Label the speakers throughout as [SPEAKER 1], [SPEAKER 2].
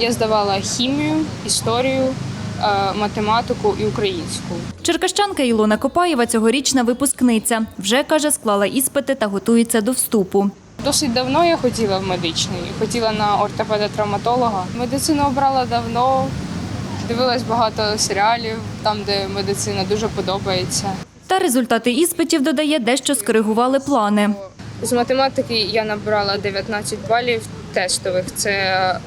[SPEAKER 1] Я здавала хімію, історію, е, математику і українську.
[SPEAKER 2] Черкащанка Ілона Копаєва цьогорічна випускниця. Вже каже, склала іспити та готується до вступу.
[SPEAKER 1] Досить давно я хотіла в медичний, хотіла на ортопеда-травматолога. Медицину обрала давно, дивилась багато серіалів, там, де медицина дуже подобається.
[SPEAKER 2] Та результати іспитів додає, дещо скоригували плани.
[SPEAKER 1] З математики я набрала 19 балів тестових, це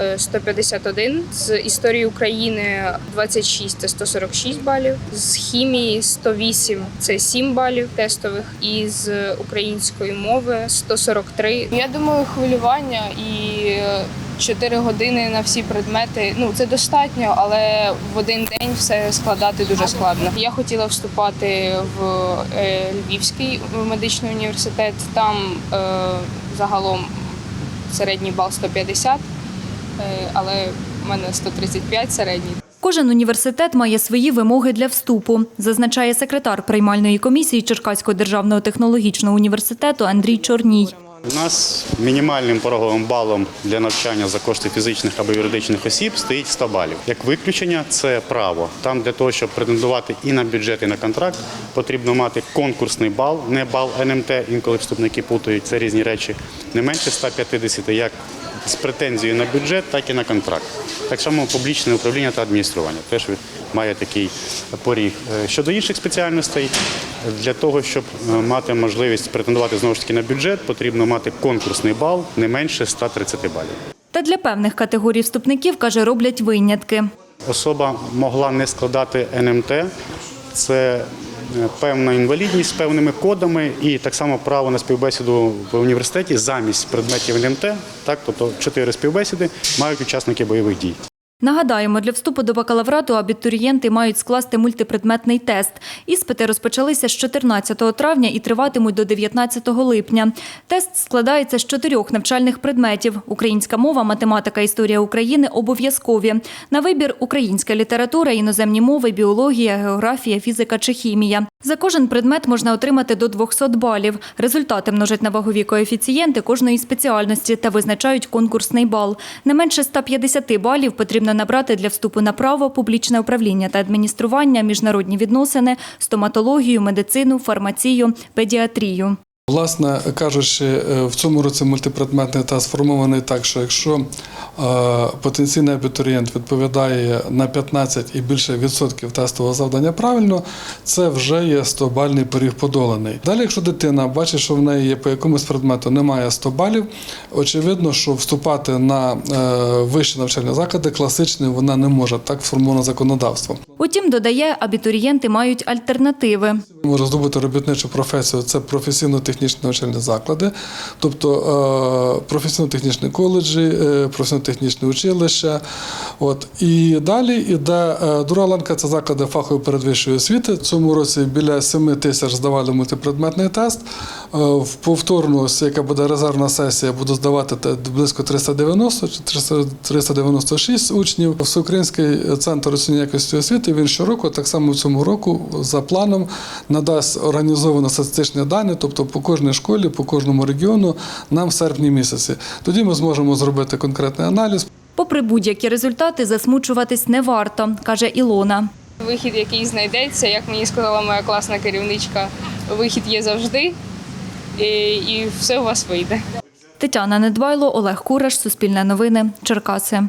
[SPEAKER 1] е, 151. З історії України 26 це 146 балів. З хімії 108 це 7 балів тестових. І з української мови 143. Я думаю, хвилювання і 4 години на всі предмети. Ну це достатньо, але в один день все складати дуже складно. Я хотіла вступати в е, Львівський медичний університет. Там е, загалом середній бал 150, е, але в мене 135 середній.
[SPEAKER 2] Кожен університет має свої вимоги для вступу, зазначає секретар приймальної комісії Черкаського державного технологічного університету Андрій Чорній.
[SPEAKER 3] У нас мінімальним пороговим балом для навчання за кошти фізичних або юридичних осіб стоїть 100 балів. Як виключення, це право. Там для того, щоб претендувати і на бюджет, і на контракт, потрібно мати конкурсний бал, не бал НМТ. Інколи вступники путають це різні речі. Не менше 150, як з претензією на бюджет, так і на контракт. Так само публічне управління та адміністрування теж має такий поріг. Е, Щодо інших спеціальностей, для того, щоб е, мати можливість претендувати знову ж таки на бюджет, потрібно мати конкурсний бал не менше 130 балів.
[SPEAKER 2] Та для певних категорій вступників, каже, роблять винятки.
[SPEAKER 3] Особа могла не складати НМТ. Це певна інвалідність з певними кодами і так само право на співбесіду в університеті замість предметів НМТ. Так, тобто чотири співбесіди мають учасники бойових дій.
[SPEAKER 2] Нагадаємо, для вступу до бакалаврату абітурієнти мають скласти мультипредметний тест. Іспити розпочалися з 14 травня і триватимуть до 19 липня. Тест складається з чотирьох навчальних предметів: українська мова, математика, історія України обов'язкові. На вибір українська література, іноземні мови, біологія, географія, фізика чи хімія. За кожен предмет можна отримати до 200 балів. Результати множать на вагові коефіцієнти кожної спеціальності та визначають конкурсний бал. Не менше 150 балів потрібно набрати для вступу на право, публічне управління та адміністрування, міжнародні відносини, стоматологію, медицину, фармацію, педіатрію.
[SPEAKER 4] Власне кажучи, е, в цьому році мультипредметний тест сформований так, що якщо е, потенційний абітурієнт відповідає на 15 і більше відсотків тестового завдання правильно, це вже є 100-бальний поріг подоланий. Далі, якщо дитина бачить, що в неї є по якомусь предмету немає 100 балів, очевидно, що вступати на е, вищі навчальні заклади класичні вона не може так сформовано законодавством.
[SPEAKER 2] Утім, додає, абітурієнти мають альтернативи.
[SPEAKER 4] Може здобути робітничу професію це професійно-технічні навчальні заклади, тобто е, професійно-технічні коледжі, е, професійно-технічні училища. От. І далі іде е, друга ланка це заклади фахової передвищої освіти. Цьому році біля 7 тисяч здавали мультипредметний тест. Е, В повторну, яка буде резервна сесія, буду здавати те- близько 390 чи 396 учнів. Всеукраїнський центр оцінювання якості освіти він щороку, так само в цьому року, за планом надасть організовано статистичні дані, тобто по кожній школі, по кожному регіону нам в серпні місяці. Тоді ми зможемо зробити конкретний аналіз.
[SPEAKER 2] Попри будь-які результати, засмучуватись не варто, каже Ілона.
[SPEAKER 1] Вихід, який знайдеться, як мені сказала моя класна керівничка, вихід є завжди, і все у вас вийде.
[SPEAKER 2] Тетяна Недбайло, Олег Кураш, Суспільне новини, Черкаси.